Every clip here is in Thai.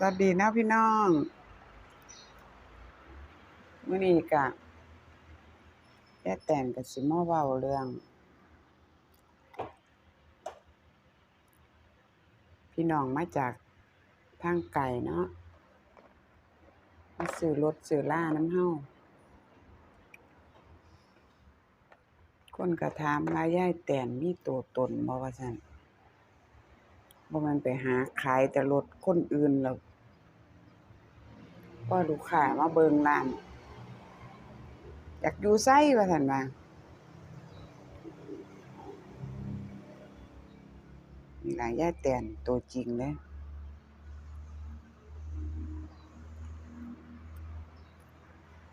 สวัสดีนะพี่น้องมื้อนี้ก็แย่แต่งก็สิมาเว้าเรื่อง พี่น้องมาจากทางไกลเนาะมาซื้อรถซื้อล่าน้ำเฮาคนก็ถามว่ายายแต่นมีตัวตนบ่ว่าซั่นบ่แม่นไปหาขายแต่รถคนอื่นแล้ว พอลูกค้ามาเบิงร้าน อยากอยู่ไสว่าซั่นว่านี่ล่ะยายแตนตัวจริงเลย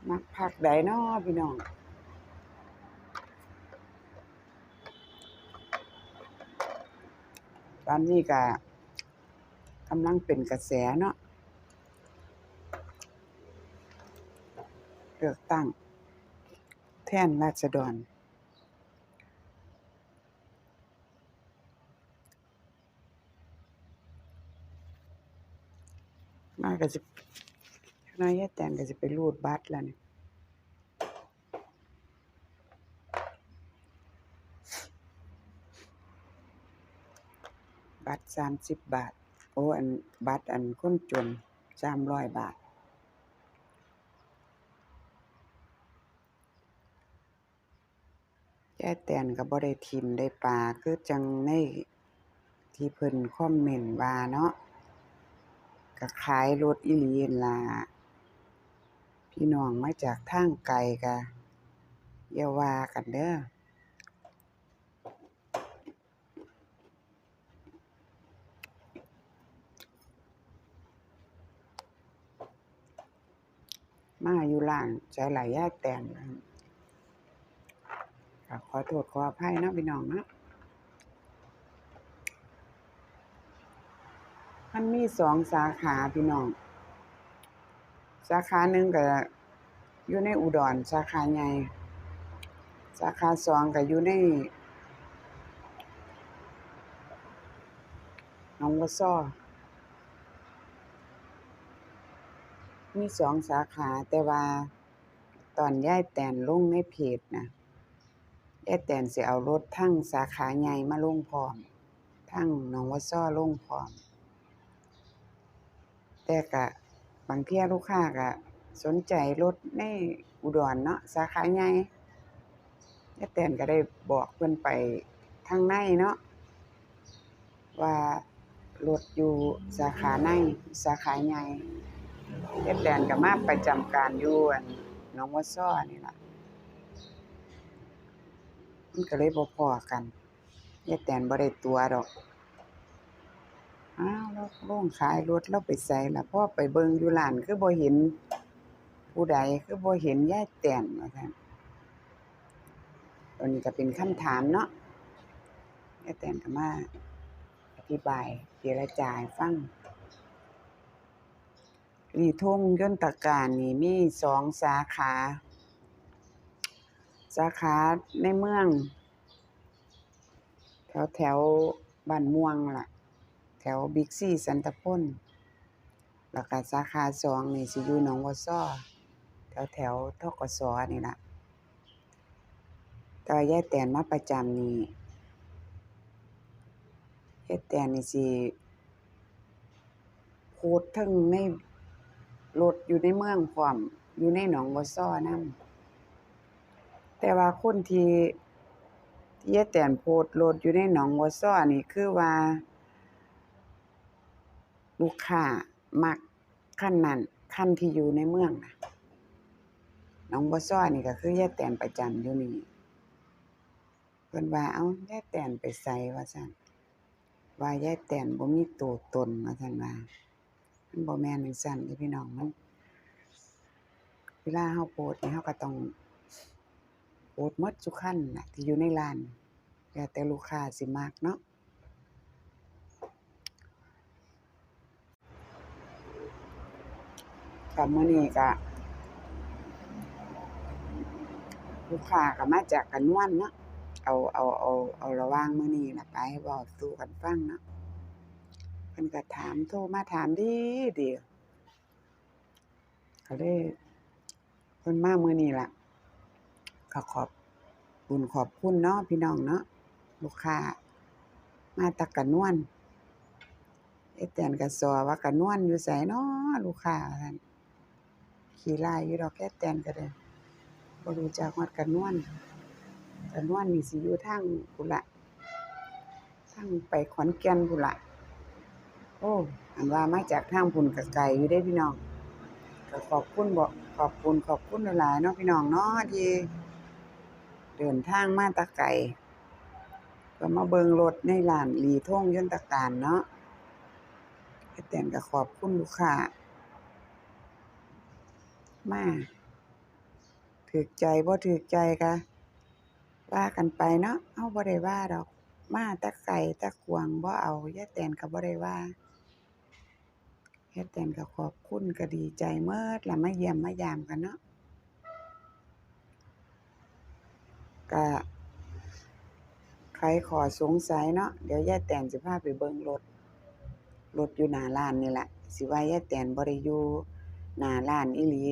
มักพักใดนอพี่น้องตอนนี้ก็กำลังเป็นกระแสเนาะ ลือกตั้ง แทนราษฎร มาก็สินายายแตนก็สิไปรูดบัตรแล้วนี่บัตรสามสิบบาท โอ้ อัน บัตรอันคนจนสามร้อยบาท ยายแตนก็บ่ได้ทิมได้ปลาคือจังในที่เพิ่นคอมเมนต์ว่าเนาะก็ขายรถอีหลีนั่นล่ะพี่น้องมาจากทางไกลก็อย่าว่ากันเด้อมาอยู่ร้านใจหลายยาแตน ขอโทษขออภัยนะพี่น้องนะมันมีสองสาขาพี่น้อง สาขาหนึ่งก็อยู่ในอุดรสาขาใหญ่สาขาสองก็อยู่ในหนองบัวซ้อมีสองสาขาแต่ว่าตอนย้ายแตนลงในเพจนะ ย้ายแตนสิเอารถทั้งสาขาใหญ่มาลงพร้อม ทั้งหนองบัวซ้อลงพร้อม แต่ก็บางเที่ยลูกค้าก็สนใจรถในอุดรเนาะสาขาใหญ่ยายแตนก็ได้บอกเพิ่นไปทางในเนาะว่ารถอยู่สาขาในสาขาใหญ่ยายแตนก็มาประจำการอยู่อันหนองบัวซ้อนี่แหละ มันก็เลยบ่พ้อกันยายแตนบ่ได้ตัวดอกอ้าวแล้วโรงขายรถเลาไปไสล่ะพ่อไปเบิ่งอยู่ร้านคือบ่เห็น ผู้ใดคือบ่เห็นยายแตนว่าซั่นตอนนี้ก็เป็นคำถามเนาะยายแตนก็มาอธิบายเจรจาให้ฟังลีทงยนตการนี่มีสองสาขา สาขาในเมือง แถวแถวบ้านม่วงล่ะ แถวบิ๊กซีสันตะพลแล้วก็สาขาสองนี่สิอยู่หนองบัวซ้อแถวแถวทกสนี่ล่ะแต่ยายแตนมาประจำนี่ยายแตนนี่สิโพสต์เทั้งในรถอยู่ในเมืองพร้อม อยู่ในหนองบัวซ้อนำ แต่ว่าคนที่ที่ยายแตนโพสต์รถอยู่ในหนองบัวซ้อนี่คือว่า ลูกค้ามักคันนั้นคันที่อยู่ในเมืองนะหนองบัวซ้อนี่ก็คือยายแตนประจำอยู่นี่เพิ่นว่าเอ้ายายแตนไปไสว่าซั่นว่ายายแตนบ่มีตัวตนว่าซั่นว่ามันบ่แม่นจังซั่นเด้พี่น้องมันเวลาเฮาโพสต์นี่เฮาก็ต้อง โพสต์หมดทุกคันนะที่อยู่ในร้านแล้วแต่ลูกค้าสิมักเนาะกับมื้อนี้ก็ลูกค้าก็มาจากกระนวันเนาะเอาเอาเอาเอาระว่างมื้อนี้ล่ะไปเว้าสู่กันฟังเนาะพิ่นก็ถามโทรมาถามดีดีก็เลยเพิ่นมามื้อนี้ล่ะ ก็ขอบบุญขอบคุณเนาะพี่น้องเนาะลูกค้า มาตะกะนวนเอแตนก็สอว่ากะนวนอยู่ไสน้อลูกค้าว่านขี้ร้ายอยู่ดอกแค่แตนก็ได้บ่รู้จักฮอดกะนวนกะนวนนี่สิอยู่ทางพุ่นล่ะทางไปขอนแก่นพุ่นล่ะโอ้อันว่ามาจากทางพุ่นก็ไกลอยู่เด้พี่น้องก็ขอบคุณบ่ขอบคุณขอบคุณหลายๆเนาะพี่น้องเนาะที่ เดินทางมาตะไกลก็มาเบิงรถในร้านหลีท่งยนตะการเนาะแตนก็ขอบคุณลูกค้ามาถูกใจบ่ถูกใจก็ว่ากันไปเนาะเฮาบ่ได้ว่าดอก มาต่ไกลแต่กวงบ่เอายาแตนก็บ่ได้ว่ายาแตนก็ขอบคุณก็ดีใจเมิดล่ะมาเยี่ยมมายามกันเนาะ ก็ใครขอสงสัยเนาะเดี๋ยวยาแตนสิพาไปเบิ่งรถรถอยู่หน้าร้านนี่แหละสิว่ายายแตนบ่ได้อยู่หน้าร้านอีหลี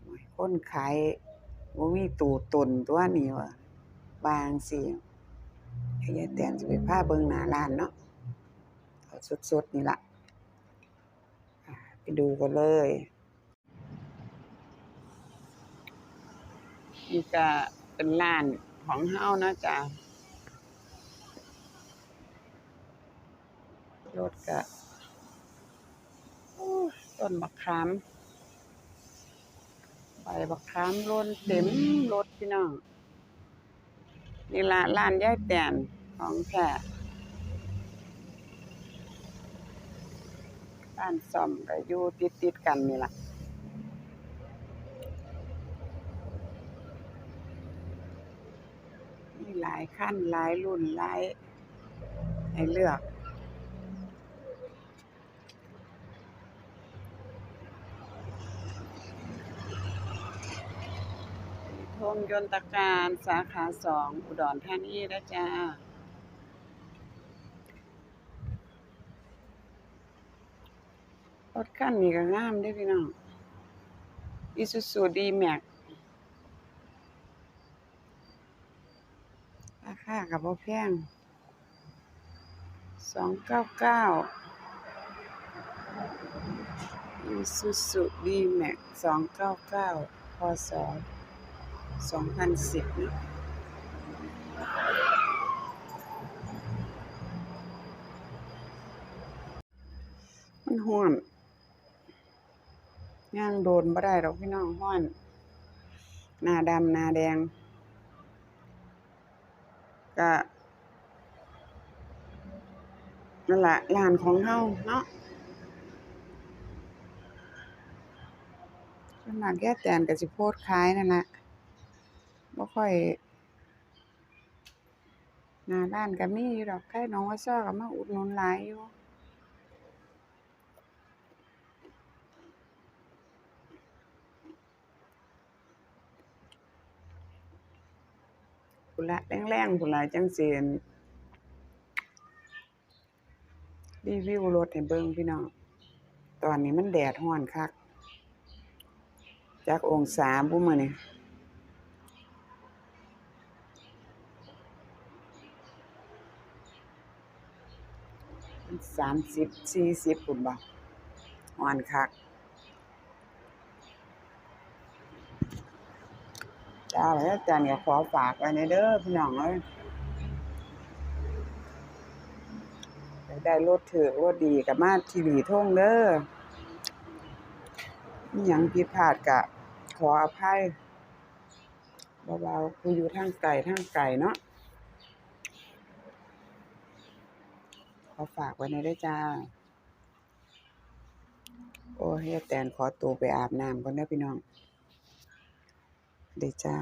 โอ้ยคนขายบ่ามีตัวตนตัวนี้ว่าบางซี้เดี๋ยวยาแตนสิไปพาเบิ่งหน้าร้านเนาะเอาสดๆนี่ละไปดูกันเลยนี่ก็ เป็นร้านของเฮาเนาะจ้ะรถก็โอ้ยต้นมะขามใบมะขามล้นเต็มรถพี่น้องนี่ละร้านยายแตนของแท้ร้านซ่อมก็อยู่ติดๆกันนี่ล่ะ หลายคันหลายรุ่นหลายให้เลือก ทงยนตการสาขาสองอุดรธานีนะจ้ารถคันนี้ก็งามด้อพี่น้อง Isuzu D-Max ราคากับพ่อแพงสองเก้าเก้าอีซูซูดีแม็กสองเก้าเก้าพศสองพันสิบมันห้อนย่างโดนไม่ได้หรอกพี่น้องห้อน หน้าดำหน้าแดง ก็นั่นแหละลานของเฮาเนาะส่วนมากยายแตนก็สิโพดคล้ายนั่นแหละบ่ค่อยหน้าด้านก็มีอยู่ดอกไข่น้องว่าซ้อก็มาอุดหนุนหลายอยู่ พุ่นละแรงๆพุ่นละจังสิอั่นรีวิวรถให้เบิ่งพี่น้องตอนนี้มันแดดร้อนคักจักองศาบุมื้อนี้มันสามสิบสี่สิบพุ่นบ่ร้อนคัก จ้าแล้วอาจารย์ก็ขอฝากไว้ในเด้อพี่น้องเอ้ยได้รถถูกรถดีก็มาที่หลีท่งเด้ออิหยังผิดพลาดก็ขออภัยเบาๆผู้อยู่ทางไกลทางไกลเนาะขอฝากไว้ในเด้อจ้า โอ้ยยายแตนขอตัวไปอาบน้ำก่อนเด้อพี่น้อง เด้อจ้า